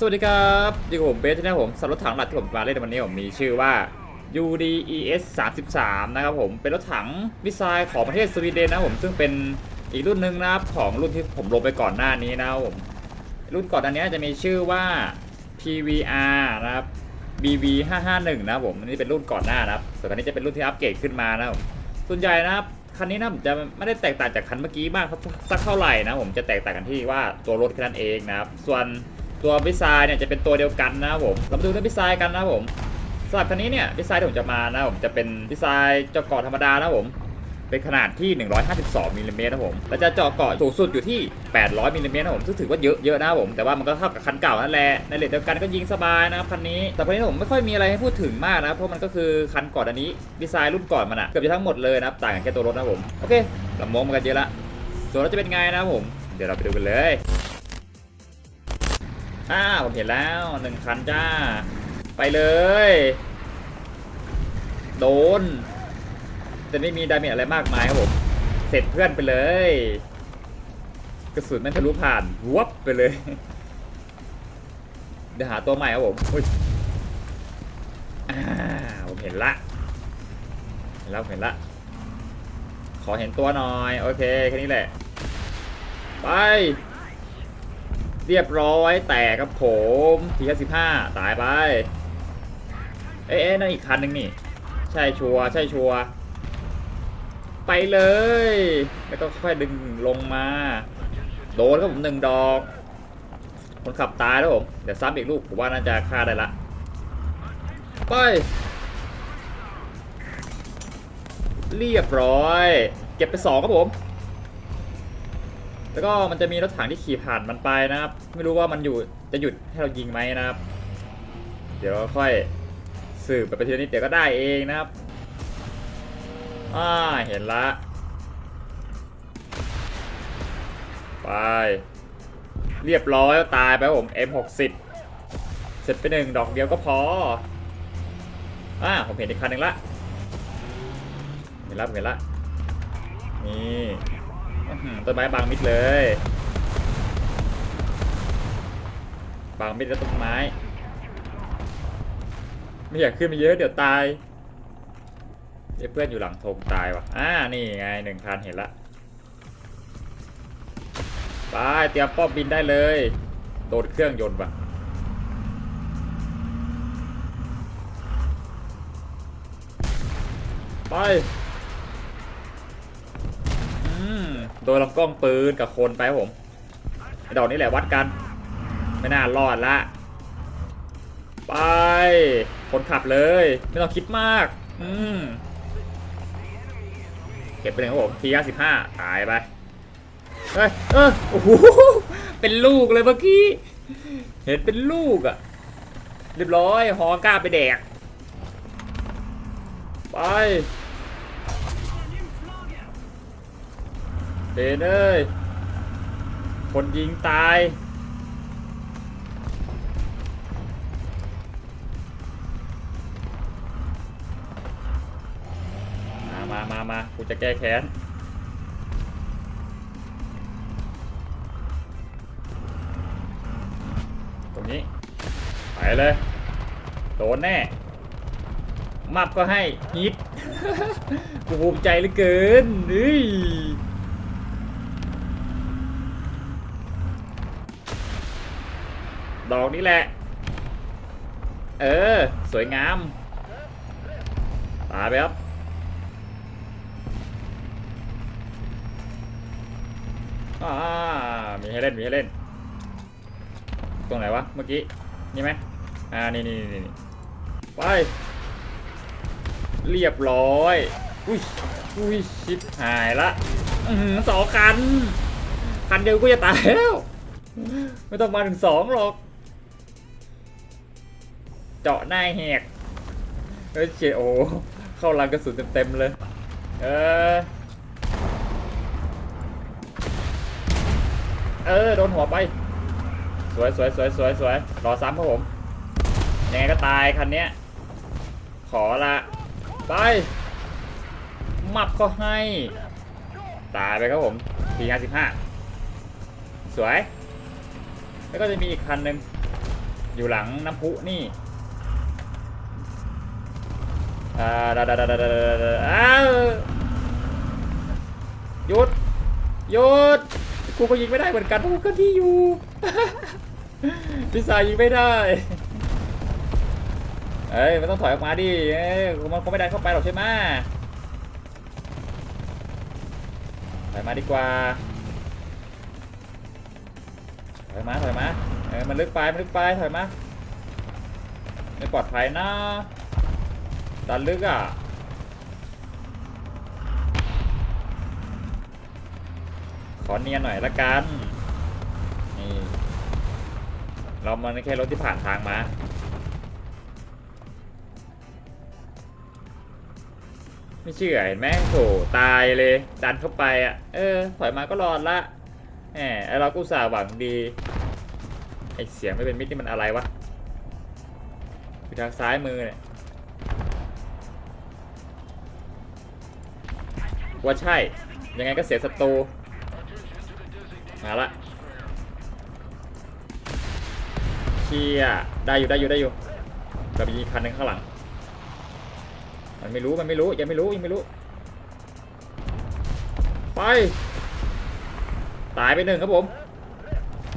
สวัสดีครับอยู่กับผมเบสนะผมสำหรับรถถังหลักที่ผมมาเล่นในวันนี้ผมมีชื่อว่า UDES 33 นะครับผม เป็นรถถังมิสไซล์ของประเทศสวีเดนนะผม ซึ่งเป็นอีกรุ่นหนึ่งนะครับของรุ่นที่ผมลงไปก่อนหน้านี้นะครับผม รุ่นก่อนอันนี้จะมีชื่อว่า PVR นะครับ BV 551นะครับผม อันนี้เป็นรุ่นก่อนหน้านะครับ ส่วนอันนี้จะเป็นรุ่นที่อัปเกรดขึ้นมานะครับผมส่วนใหญ่นะครับคันนี้นะผมจะไม่ได้แตกต่างจากคันเมื่อกี้มากสักเท่าไหร่นะผมจะแตกต่างกันที่ว่าตัวรถแค่นั้นเองนะครับ ส่วน ตัวพิซายเนี่ยจะเป็นตัวเดียวกันนะครับผม เรามาดูเรื่องพิซายกันนะครับผมสำหรับคันนี้เนี่ยพิซายที่ผมจะมานะผมจะเป็นพิซายเจาะเกาะธรรมดานะครับผม เป็นขนาดที่ 152มิลลิเมตรนะผม และจะเจาะเกาะสูงสุดอยู่ที่ 800มิลลิเมตรนะผมซึ่งถือว่าเยอะเยอะนะครับผม แต่ว่ามันก็เท่ากับคันเก่านั่นแหละ ในเลทเดียวกันก็ยิงสบายนะครับคันนี้ แต่คันนี้ผมไม่ค่อยมีอะไรให้พูดถึงมากนะ เพราะมันก็คือคันก่อนอันนี้ดีไซน์รุ่นก่อนมันอะเกือบจะทั้งหมดเลยนะครับ ต่างกันแค่ตัวรถนะผม โอเคเรามองมากันเยอะละ ส่วนรถจะเป็นไงนะผม เดี๋ยวเราไปดูกันเลย อ่าวผมเห็นแล้วหนึ่งคันจ้า ไปเลย โดนแต่ไม่มีดาเมจอะไรมากมายครับผม เสร็จเพื่อนไปเลย กระสุนแม่งทะลุผ่านวับไปเลย เดี๋ยวหาตัวใหม่ครับผมอุ้ยอ่าผมเห็นละเห็นแล้วเห็นละ ขอเห็นตัวหน่อย โอเค แค่นี้แหละ ไป เรียบร้อยแตกครับผมทีแค่สิบห้าตายไป เอ๊ะนั่นอีกคันหนึ่งนี่ ใช่ชัวใช่ชัวไปเลย แล้วก็ค่อยดึงลงมา โดนครับผมหนึ่งดอก คนขับตายแล้วผมเดี๋ยวซ้ำอีกลูกผมว่าน่าจะฆ่าได้ละ ไป เรียบร้อย เก็บไปสองครับผม แล้วก็มันจะมีรถถังที่ขี่ผ่านมันไปนะครับ ไม่รู้ว่ามันอยู่จะหยุดให้เรายิงไหมนะครับ เดี๋ยวเราค่อยสืบไปทีละนิดเดี๋ยวก็ได้เองนะครับอ่าเห็นละไปเรียบร้อยตายไปผม M60 เสร็จไปหนึ่งดอกเดียวก็พออ่าผมเห็นอีกคันหนึ่งละเห็นละเห็นละนี่ อื้อหือต้นไม้บางมิดเลย บางมิดแล้วต้นไม้ ไม่อยากขึ้นไปเยอะเดี๋ยวตายเดี๋ยวเพื่อนอยู่หลังธงตายว่ะอ่านี่ไงหนึ่งคันเห็นละไปเตรียมป้อมบินได้เลย โดนเครื่องยนต์ว่ะไป โดนลำกล้องปืนกับคนไปครับผมไอ้ดอกนี้แหละวัดกัน ไม่น่ารอดละ ไป คนขับเลย ไม่ต้องคิดมาก อืมเก็บไปเลยครับผมทีสิบห้าตายไปเฮ้ยเออโอ้โหเป็นลูกเลยเมื่อกี้ เห็นเป็นลูกอะเรียบร้อย หอกล้าไปแดก ไป เดนเอ้ย คนยิงตาย มามามามากูจะแก้แค้นตรงนี้ ไปเลย โดนแน่ มับก็ให้ฮิตกูภูมิใจเหลือเกินเฮ้ย ดอกนี้แหละ เออ สวยงามตายไปครับอ่ามีให้เล่น มีให้เล่น ตรงไหนวะ เมื่อกี้ นี่ไหมอ่า นี่นี่นี่นี่ไป เรียบร้อย อุ้ย อุ้ย ชิบหายละอือหือสองคัน คันเดียวก็จะตายแล้ว ไม่ต้องมาถึงสองหรอก เจาะหน้าแหกเฮ้ยเจโอเข้ารังกระสุนเต็มๆเลย เออ เออ โดนหัวไป สวยสวยสวยสวยสวยรอซ้ำครับผม ยังไงก็ตายคันเนี้ย ขอละ ไป มับก็ให้ ตายไปครับผมทีห้าสิบห้าสวย แล้วก็จะมีอีกคันหนึ่งอยู่หลังน้ำพุนี่ อ่าดาดาดาดาดาดดาอ้าวหยุดหยุดกูก็ยิงไม่ได้เหมือนกันเพราะกูก็ที่อยู่พี่สายิงไม่ได้เอ้ยมันต้องถอยออกมาดิเอ้ยมันเขาไม่ได้เข้าไปหรอกใช่ไหมถอยมาดีกว่าถอยมาถอยมาเออมันลึกไปมันลึกไปถอยมาไม่ปลอดภัยนะ ดันลึกอะ ขอเนียนหน่อยละกัน นี่ เรามันแค่รถที่ผ่านทางมา ไม่เชื่อเห็นไหมโถตายเลย ดันเข้าไปอะ เออ ถอยมาก็รอดละแหมไอเราก็อุตส่าห์หวังดี ไอเสียงไม่เป็นมิตรนี่มันอะไรวะอยู่ทางซ้ายมือเนี่ย ว่าใช่ ยังไงก็เสียศัตรูมาละเชียได้อยู่ได้อยู่ได้อยู่เรามีอีกคันหนึ่งข้างหลัง มันไม่รู้มันไม่รู้ยังไม่รู้ยังไม่รู้ ไป ตายไปหนึ่งครับผม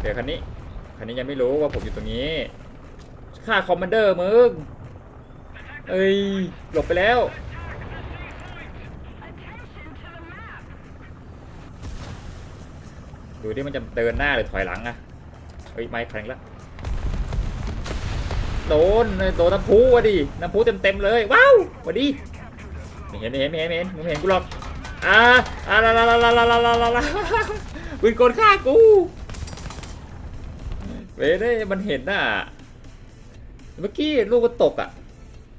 เดี๋ยวคันนี้คันนี้ยังไม่รู้ว่าผมอยู่ตรงนี้ฆ่าคอมมานเดอร์มึงเอ้ยหลบไปแล้ว ดูดิมันจะเดินหน้าหรือถอยหลังอะเฮ้ยไม่แข็งล้วโดนโดนน้ำพุอะดิน้ำพุเต็มเต็มเลยว้าววัสดีไม่เห็นไม่เห็นไม่เห็นไม่เห็นมึงเห็นกูหรอกอ่าอ่าลาลาลาลาลาลาลาลาลาปืนกลฆ่ากูเว้ยได้มันเห็นน่ะเมื่อกี้ลูกมันตกอะ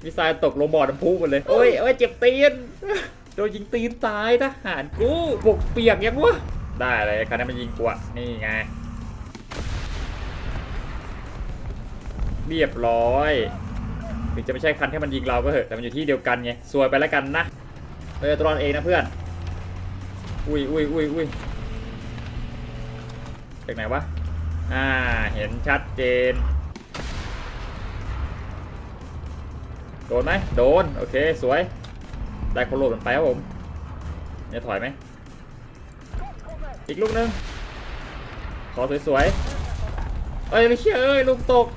มิสไซล์ตกลงบ่อน้ำพุหมดเลยโอ้ยโอ้ยเจ็บตีนโดนยิงตีนตายทหารกูบกเปียกยังวะ ได้เลยคันนี้นมันยิงกูอะนี่ไง เรียบร้อยถึงจะไม่ใช่คันที่มันยิงเราก็เถอะแต่มันอยู่ที่เดียวกันไงซวยไปแล้วกันนะเออตรอดเองนะเพื่อน อุ้ยอุ้ยอุ้ยอุ้ยจากไหนวะอ่าเห็นชัดเจน โดนไหมโดน โอเค สวย ได้คนโหลดมันไปครับผมเนี่ยถอยไหม อีกลูกหนึง ขอสวยๆ เอ้ยไม่เชื่อเอ้ยลูกตก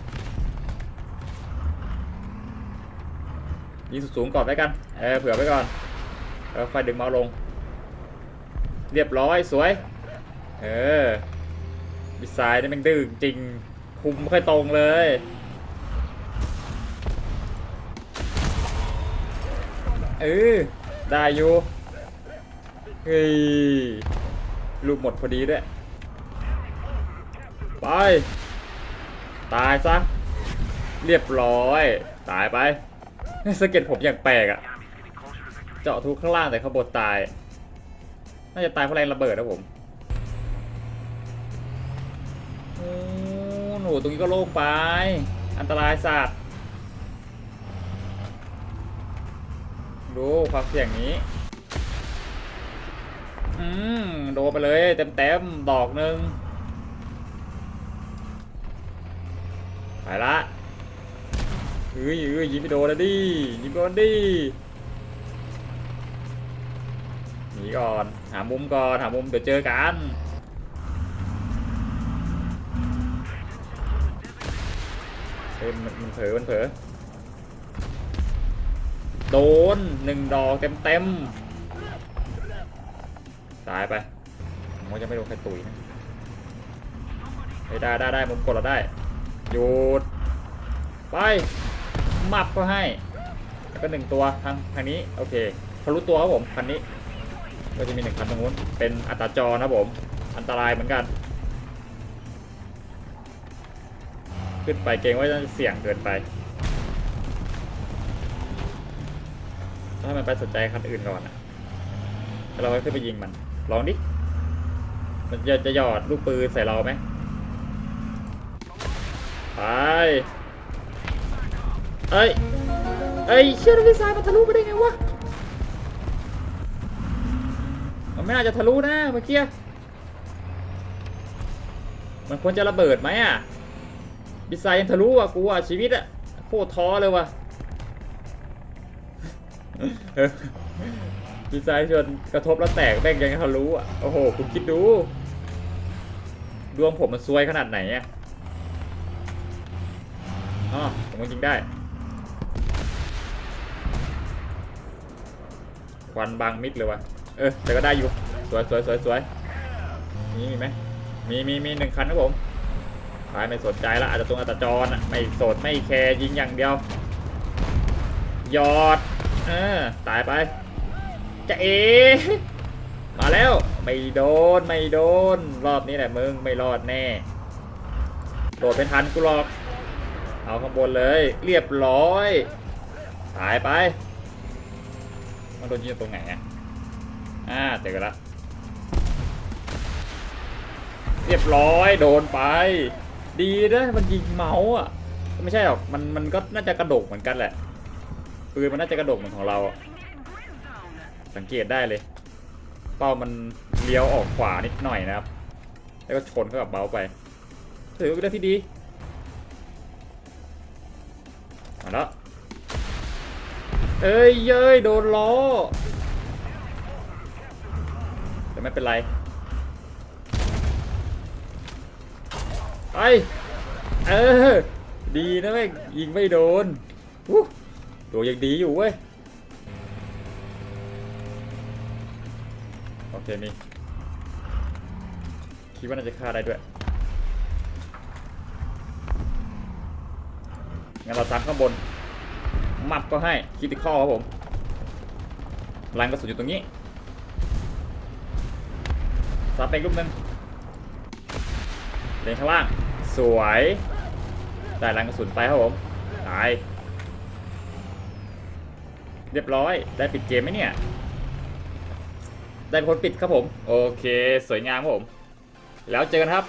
ยิงสูงๆก่อนไว้กัน เออเผื่อไว้ก่อนแล้วค่อยดึงเมาลง เรียบร้อยสวย เออมิสไซล์นี่มันดื้อจริง คุมไม่ค่อยตรงเลยเออได้อยู่เฮ้ย ลูกหมดพอดีด้วย ไป ตายซะ เรียบร้อย ตายไปสเก็ตผมอย่างแปลกอะเจาะทุกข้างล่างแต่ข้างบนตาย น่าจะตายเพราะแรงระเบิดนะผมโอ้หนูตรงนี้ก็โล่งไป อันตรายสัตว์ดูความเสี่ยงนี้ อืมโดนไปเลยเต็มเต็มๆดอกหนึ่งไปละเฮ้ยเฮ้ยยิงไปโดนแล้วดิยิงไปโดนดิหนีก่อน หามุมก่อน หามุมเดี๋ยวเจอกัน เฮ้ยมันมันเผลอมันเผลอโดนหนึ่งดอกเต็มเต็ม ตายไปผมว่าจะไม่โดนใครตุยนะได้ได้ได้มุมกดเราได้หยุดไปมับก็ให้ แล้วก็หนึ่งตัวทางทางนี้โอเคทะลุตัวครับผมคันนี้ ก็จะมีหนึ่งคันตรงนู้นเป็นอัตราจรนะผมอันตรายเหมือนกัน ขึ้นไปเกรงว่าจะเสี่ยงเกินไปถ้ามันไปสนใจคันอื่นก่อนนะแล้วเราก็ขึ้นไปยิงมัน ลองดิ มันจะจะหยอดลูกปืนใส่เราไหมไปเอ้ยเอ้ยเชื่อรถไฟฟ้ามันทะลุไปได้ไงวะ มันไม่น่าจะทะลุนะเมื่อกี้ มันควรจะระเบิดไหมอะมิสไซล์ยังทะลุอะกูอะชีวิตอะโคตรท้อเลยว่ะ เออมิสไซล์ชนกระทบแล้วแตกแม่งยังทะลุอะโอ้โหคุณคิดดู ดวงผมมันซวยขนาดไหนอะอ๋อผมก็ยิงได้ควันบางมิดเลยวะเออแต่ก็ได้อยู่สวยสวยสวยสวยมีมีไหมมีมีมีหนึ่งคันครับผมพายไม่สนใจละอาจจะตรงอัตจรอะไม่สนไม่แคร์ยิงอย่างเดียวยอดเออตายไป จะเอ มาแล้ว ไม่โดน ไม่โดน รอบนี้แหละมึง ไม่รอดแน่ โดดเป็นทันกูหรอก เอาข้างบนเลย เรียบร้อย ตายไป มันโดนยิงตรงไหนอะ อ่าเจอกันละ เรียบร้อย โดนไป ดีนะมันยิงเมาส์อะ ไม่ใช่หรอก มันมันก็น่าจะกระโดกเหมือนกันแหละ ปืนมันน่าจะกระโดกเหมือนของเราอะ สังเกตได้เลย เป้ามันเลี้ยวออกขวานิดหน่อยนะครับ แล้วก็ชนเข้ากับเบาไปถือว่าเป็นเรื่องที่ดีมาแล้วเอ้ยเย้ยโดนล้อแต่ไม่เป็นไรไปเออดีนะแม่งยิงไม่โดนตัวยังดีอยู่เว้ย คมีคิดว่าน่าจะฆ่าได้ด้วย งั้นเราซ้ำข้างบน มับก็ให้คิติคอครับผมรังกระสุนอยู่ตรงนี้ซับไปอีกลูกหนึงเลนข้างล่าง สวย ได้รังกระสุนไปครับผม ตาย เรียบร้อย ได้ปิดเกมไหมเนี่ย ได้เป็นคนปิดครับผม โอเค สวยงามครับผม แล้วเจอกันครับ